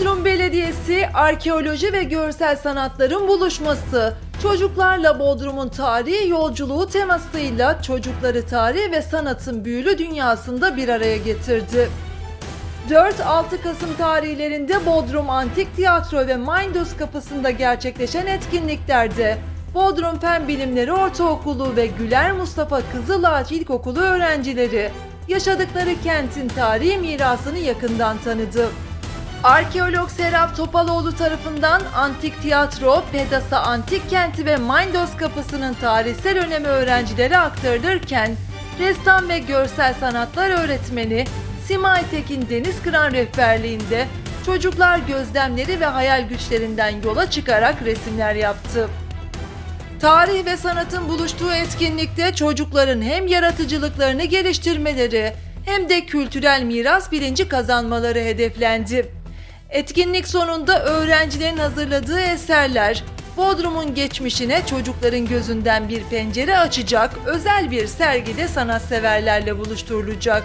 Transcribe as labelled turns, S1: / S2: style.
S1: Bodrum Belediyesi arkeoloji ve görsel sanatların buluşması. Çocuklarla Bodrum'un tarihi yolculuğu temasıyla çocukları tarihi ve sanatın büyülü dünyasında bir araya getirdi. 4-6 Kasım tarihlerinde Bodrum Antik Tiyatro ve Mindos kapısında gerçekleşen etkinliklerde Bodrum Fen Bilimleri Ortaokulu ve Güler Mustafa Kızılağaç İlkokulu öğrencileri yaşadıkları kentin tarihi mirasını yakından tanıdı. Arkeolog Serap Topaloğlu tarafından Antik Tiyatro, Pedasa Antik Kenti ve Mindos Kapısı'nın tarihsel önemi öğrencilere aktarılırken, ressam ve görsel sanatlar öğretmeni Simay Tekin Denizkıran rehberliğinde çocuklar gözlemleri ve hayal güçlerinden yola çıkarak resimler yaptı. Tarih ve sanatın buluştuğu etkinlikte çocukların hem yaratıcılıklarını geliştirmeleri hem de kültürel miras bilinci kazanmaları hedeflendi. Etkinlik sonunda öğrencilerin hazırladığı eserler Bodrum'un geçmişine çocukların gözünden bir pencere açacak özel bir sergide sanatseverlerle buluşturulacak.